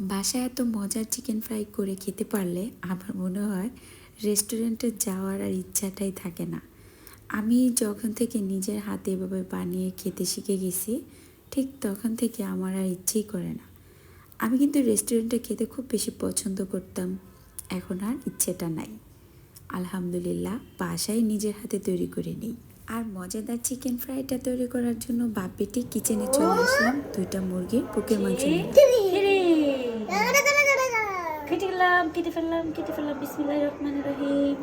বাসায় এত মজার চিকেন ফ্রাই করে খেতে পারলে আমার মনে হয় রেস্টুরেন্টে যাওয়ার আর ইচ্ছাটাই থাকে না। আমি যখন থেকে নিজের হাতে এভাবে বানিয়ে খেতে শিখে গেছি, ঠিক তখন থেকে আমার আর ইচ্ছেই করে না। আমি কিন্তু রেস্টুরেন্টে খেতে খুব বেশি পছন্দ করতাম, এখন আর ইচ্ছেটা নাই। আলহামদুলিল্লাহ, বাসায় নিজের হাতে তৈরি করে নিই। আর মজাদার চিকেন ফ্রাইটা তৈরি করার জন্য বাপিটি কিচেনে চলে আসলাম, দুইটা মুরগির বুকের মাংস কেটে গেলাম কেটে ফেললাম কেটে ফেললাম বিসমিল্লাহ রহমান রহিম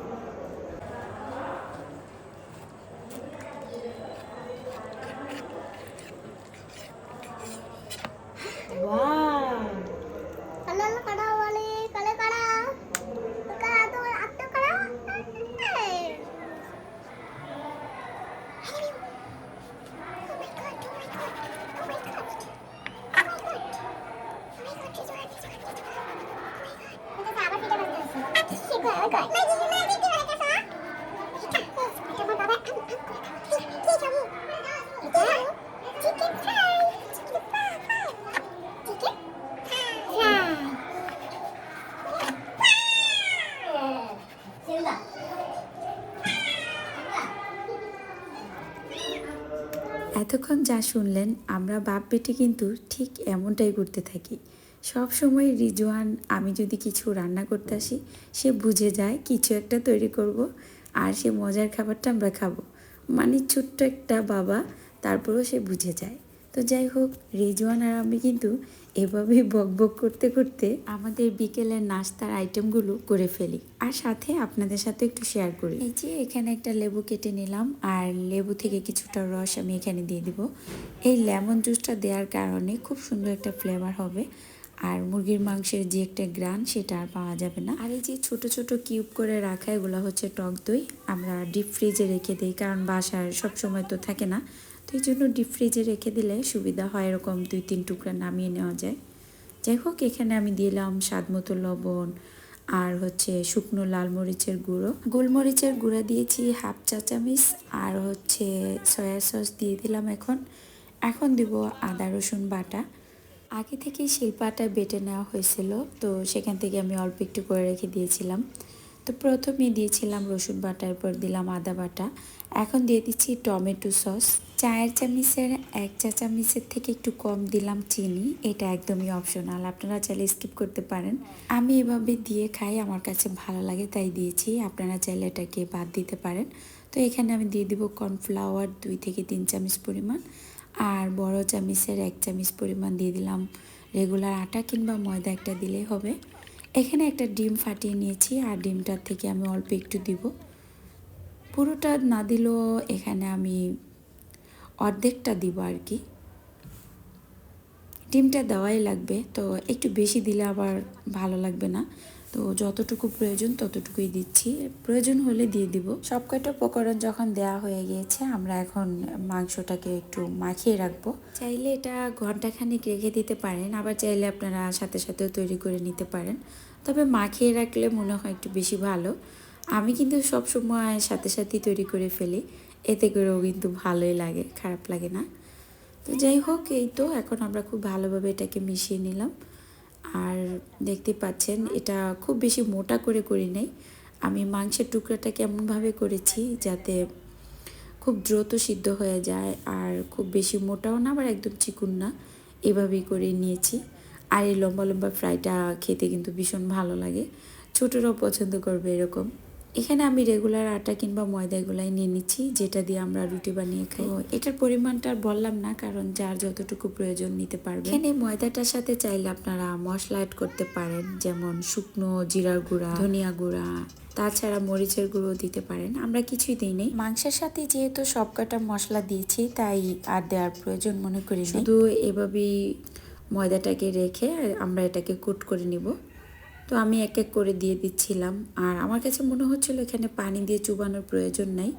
এতক্ষণ যা শুনলেন আমরা বাপ বেটি কিন্তু ঠিক এমনটাই করতে থাকি। সব সময় রিজওয়ান, আমি যদি কিছু রান্না করতে আসি, সে বুঝে যায় কিছু একটা তৈরি করব আর সে মজার খাবারটা আমরা খাব। মানে ছোট্ট একটা বাবা, তারপরেও সে বুঝে যায়। তো যাই হোক, রিজওয়ান আর আমি কিন্তু এভাবেই বক বক করতে করতে আমাদের বিকেলের নাস্তার আইটেমগুলো করে ফেলি। আর সাথে আপনাদের সাথে একটু শেয়ার করি। এই যে এখানে একটা লেবু কেটে নিলাম, আর লেবু থেকে কিছুটা রস আমি এখানে দিয়ে দিব। এই লেমন জুসটা দেওয়ার কারণে খুব সুন্দর একটা ফ্লেভার হবে। আর মুরগির মাংসের যে একটা গ্রান, সেটা আর পাওয়া যাবে না। আর এই যে ছোট ছোট কিউব করে রাখা, এগুলো হচ্ছে টক দই। আমরা ডিপ ফ্রিজে রেখে দিই, কারণ বাসার সব সময় তো থাকে না। তো এই জন্য ডিপ ফ্রিজে রেখে দিলে সুবিধা হয় এরকম দুই, তিন টুকরা নামিয়ে নেওয়া যায়। যাই হোক, এখানে আমি দিলাম স্বাদ মতো লবণ আর হচ্ছে শুকনো লাল মরিচের গুঁড়ো। গোলমরিচের গুঁড়া দিয়েছি হাফ চা চামিচ আর হচ্ছে সয়া সস দিয়ে দিলাম এখন। এখন দিব আদা রসুন বাটা। আগে থেকেই শিল্পাটা বেটে নেওয়া হয়েছিল, তো সেখান থেকে আমি অল্প একটু করে রেখে দিয়েছিলাম। তো প্রথমে দিয়েছিলাম রসুন বাটা, এরপর দিলাম আদা বাটা। এখন দিয়ে দিচ্ছি টমেটো সস। চায়ের চামিচের এক চা চামিচের থেকে একটু কম দিলাম চিনি, এটা একদমই অপশনাল আপনারা চাইলে স্কিপ করতে পারেন। আমি এভাবে দিয়ে খাই, আমার কাছে ভালো লাগে, তাই দিয়েছি, আপনারা চাইলে এটাকে বাদ দিতে পারেন। তো এখানে আমি দিয়ে দিব কর্নফ্লাওয়ার দুই থেকে তিন চামচ পরিমাণ। আর বড় চামিচের এক চামচ পরিমাণ দিয়ে দিলাম। রেগুলার আটা কিংবা ময়দা একটা দিলেই হবে। এখানে একটা ডিম ফাটিয়ে নিয়েছি আর ডিমটার থেকে আমি অল্প একটু দিব। পুরোটা না দিলেও এখানে আমি অর্ধেকটা দিব আর কি। ডিমটা দেওয়াই লাগবে, তো একটু বেশি দিলে আবার ভালো লাগবে না। তো যতটুকু প্রয়োজন ততটুকুই দিচ্ছি। প্রয়োজন হলে দিয়ে দিব। সব কয়টা উপকরণ যখন দেওয়া হয়ে গিয়েছে, আমরা এখন মাংসটাকে একটু মাখিয়ে রাখব। চাইলে এটা ঘন্টাখানিক রেখে দিতে পারেন, আবার চাইলে আপনারা সাথে সাথেও তৈরি করে নিতে পারেন। তবে মাখিয়ে রাখলে মনে হয় একটু বেশি ভালো। আমি কিন্তু সব সময় সাথে সাথেই তৈরি করে ফেলি, এতে করেও কিন্তু ভালোই লাগে, খারাপ লাগে না। তো যাই হোক, এই তো, এখন আমরা খুব ভালোভাবে এটাকে মিশিয়ে নিলাম। আর দেখতে পাচ্ছেন, এটা খুব বেশি মোটা করে করি নাই। আমি মাংসের টুকরাটা কেমনভাবে করেছি যাতে খুব দ্রুত সিদ্ধ হয়ে যায় আর খুব বেশি মোটাও না, আবার একদম চিকুন না, এভাবেই করে নিয়েছি। আর এই লম্বা লম্বা ফ্রাইটা খেতে কিন্তু ভীষণ ভালো লাগে। ছোটরাও পছন্দ করবে এরকম। এখানে আমি রেগুলার আটা কিংবা ময়দা এগুলাই নিয়ে নিচ্ছি যেটা দিয়ে আমরা রুটি বানিয়ে খাই। এটার পরিমাণটা আর বললাম না কারণ যার যতটুকু প্রয়োজন নিতে পারবে। এখানে ময়দাটার সাথে চাইলে আপনারা মশলা অ্যাড করতে পারেন যেমন শুকনো জিরার গুঁড়া ধনিয়া গুঁড়া তাছাড়া মরিচের গুঁড়ো দিতে পারেন আমরা কিছুই দিই নেই। মাংসের সাথে যেহেতু সব কটা মশলা দিয়েছি তাই আর দেওয়ার প্রয়োজন মনে করি শুধু এভাবেই ময়দাটাকে রেখে আমরা এটাকে কুট করে নিব। তো আমি এক এক করে দিয়ে দিচ্ছিলাম। আর আমার কাছে মনে হচ্ছিল এখানে পানি দিয়ে চুবানোর প্রয়োজন নাই।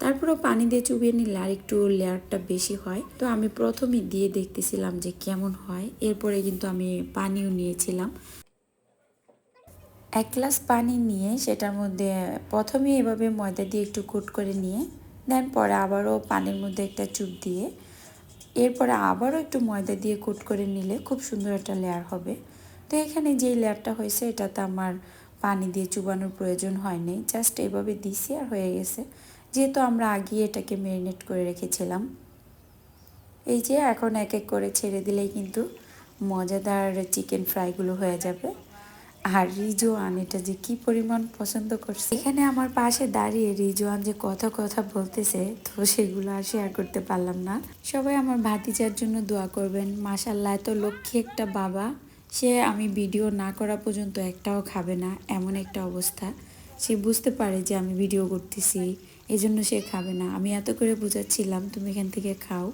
তারপরেও পানি দিয়ে চুবিয়ে নিলে আর একটু লেয়ারটা বেশি হয়। তো আমি প্রথমে দিয়ে দেখতেছিলাম যে কেমন হয়। এরপরে কিন্তু আমি পানিও নিয়েছিলাম। এক গ্লাস পানি নিয়ে সেটার মধ্যে প্রথমে এভাবে ময়দা দিয়ে একটু কুট করে নিয়ে, দেন পরে আবারও পানির মধ্যে একটা চুপ দিয়ে, এরপরে আবারও একটু ময়দা দিয়ে কুট করে নিলে খুব সুন্দর একটা লেয়ার হবে। তো এখানে যেই লেয়ারটা হয়েছে, এটাতে আমার পানি দিয়ে চুবানোর প্রয়োজন হয়নি। জাস্ট এভাবে দিছি আর হয়ে গেছে। যেহেতু আমরা আগে এটাকে ম্যারিনেট করে রেখেছিলাম। এই যে এখন এক এক করে ছেড়ে দিলেই কিন্তু মজাদার চিকেন ফ্রাইগুলো হয়ে যাবে। আর রিজওয়ান এটা যে কি পরিমাণ পছন্দ করছে। এখানে আমার পাশে দাঁড়িয়ে রিজওয়ান যে কথা কথা বলতেছে, তো সেগুলো আর শেয়ার করতে পারলাম না। সবাই আমার ভাতিজার জন্য দোয়া করবেন। মাসাল্লাহ এত লক্ষ্মী একটা বাবা। সে আমি ভিডিও না করা পর্যন্ত একটাও খাবে না, এমন একটা অবস্থা। সে বুঝতে পারে যে আমি ভিডিও করতেছি এই জন্য সে খাবে না। আমি এত করে বোঝাচ্ছিলাম, তুমি এখান থেকে খাও।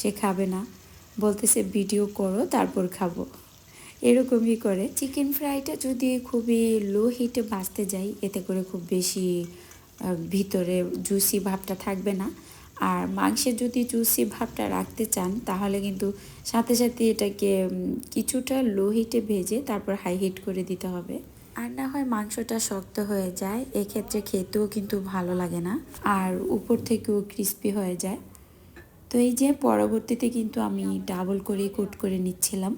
সে খাবে না। বলতেছে, ভিডিও করো, তারপর খাব। এরকমই করে। চিকেন ফ্রাইটা যদি খুবই লো হিটে ভাজতে যাই, এতে করে খুব বেশি ভিতরে জুসি ভাবটা থাকবে না। আর মাংসের যদি জুসি ভাবটা রাখতে চান, তাহলে কিন্তু সাথে সাথে এটাকে কিছুটা লো হিটে ভেজে তারপর হাই হিট করে দিতে হবে। আর না হয় মাংসটা শক্ত হয়ে যায়, এক্ষেত্রে খেতেও কিন্তু ভালো লাগে না। আর উপর থেকেও ক্রিস্পি হয়ে যায়। তো এই যে পরবর্তীতে কিন্তু আমি ডাবল করে কুট করে নিচ্ছিলাম।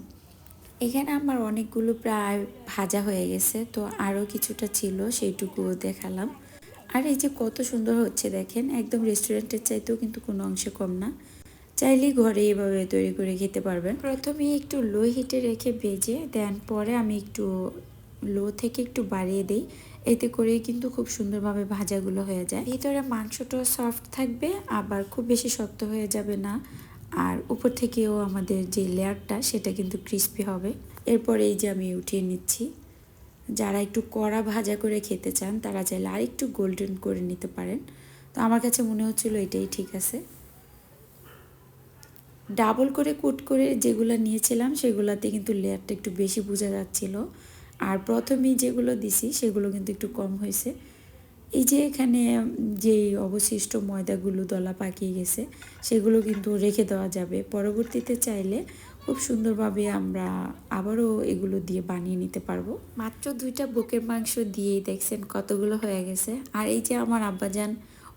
এখানে আমার অনেকগুলো প্রায় ভাজা হয়ে গেছে, তো আরও কিছুটা ছিল, সেইটুকুও দেখালাম। আর এই যে কত সুন্দর হচ্ছে দেখেন, একদম রেস্টুরেন্টের চাইতেও কিন্তু কোনো অংশে কম না। চাইলেই ঘরে এভাবে তৈরি করে খেতে পারবেন। প্রথমে একটু লো হিটে রেখে ভেজে দেন পরে আমি একটু লো থেকে একটু বাড়িয়ে দিই। এতে করেই কিন্তু খুব সুন্দরভাবে ভাজাগুলো হয়ে যায়। ভিতরে মাংসটাও সফট থাকবে, আবার খুব বেশি শক্ত হয়ে যাবে না। আর উপর থেকেও আমাদের যে লেয়ারটা সেটা কিন্তু ক্রিস্পি হবে। এরপর এই যে আমি উঠিয়ে নিচ্ছি। যারা একটু কড়া ভাজা করে খেতে চান, তারা চাইলে আর একটু গোল্ডেন করে নিতে পারেন। তো আমার কাছে মনে হচ্ছিল এটাই ঠিক আছে। ডাবল করে কুট করে যেগুলো নিয়েছিলাম, সেগুলোতে কিন্তু লেয়ারটা একটু বেশি বোঝা যাচ্ছিল। আর প্রথমেই যেগুলো দিছি, সেগুলো কিন্তু একটু কম হয়েছে। এই যে এখানে যেই অবশিষ্ট ময়দাগুলো দলা পাকিয়ে গেছে, সেগুলো কিন্তু রেখে দেওয়া যাবে। পরবর্তীতে চাইলে খুব সুন্দরভাবে আমরা আবারও এগুলো দিয়ে বানিয়ে নিতে পারব। মাত্র দুইটা বুকের মাংস দিয়েই দেখছেন কতগুলো হয়ে গেছে। আর এই যে আমার আব্বাজান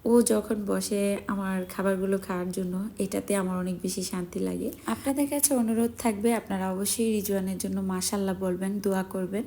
ও যখন বসে আমার খাবারগুলো খাওয়ার জন্য এটাতে আমার অনেক বেশি শান্তি লাগে। আপনাদের কাছে অনুরোধ থাকবে আপনারা অবশ্যই রিজওয়ানের জন্য মাশাল্লাহ বলবেন দোয়া করবেন।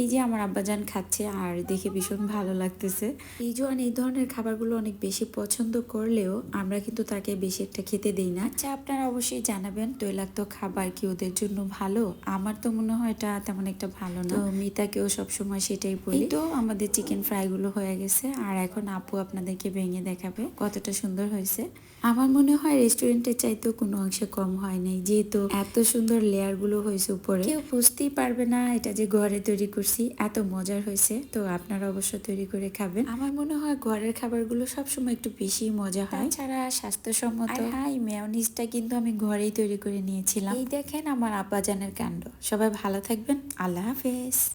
এই যে আমার আব্বাজান খাচ্ছে আর দেখে ভীষণ ভালো লাগতেছে। রিজওয়ান এই ধরনের খাবারগুলো অনেক বেশি পছন্দ করলেও আমরা কিন্তু তাকে বেশি একটা খেতে দেই না। আচ্ছা আপনারা অবশ্যই জানাবেন তৈলাক্ত খাবার কি ওদের জন্য ভালো? আমার তো মনে হয় এটা তেমন একটা ভালো না। তো মিতাকেও সবসময় সেটাই বলি। তো আমাদের চিকেন ফ্রাইগুলো হয়ে গেছে। আর এখন আপু আপনাদেরকে ভেঙে দেখাবে কতটা সুন্দর হয়েছে। আমার মনে হয় রেস্টুরেন্টের চাইতেও কোনো অংশে কম হয় নাই, যেহেতু এত সুন্দর লেয়ারগুলো হয়েছে উপরে। কেউ বুঝতেই পারবে না এটা যে ঘরে তৈরি করছি, এত মজার হয়েছে। তো আপনারা অবশ্য তৈরি করে খাবেন। আমার মনে হয় ঘরের খাবারগুলো সবসময় একটু বেশি মজা হয়। ছাড়া স্বাস্থ্যসম্মত। হাই মেয়নিজটা কিন্তু আমি ঘরেই তৈরি করে নিয়েছিলাম। এই দেখেন আমার আব্বাজানের কাণ্ড। সবাই ভালো থাকবেন। আল্লাহ হাফেজ।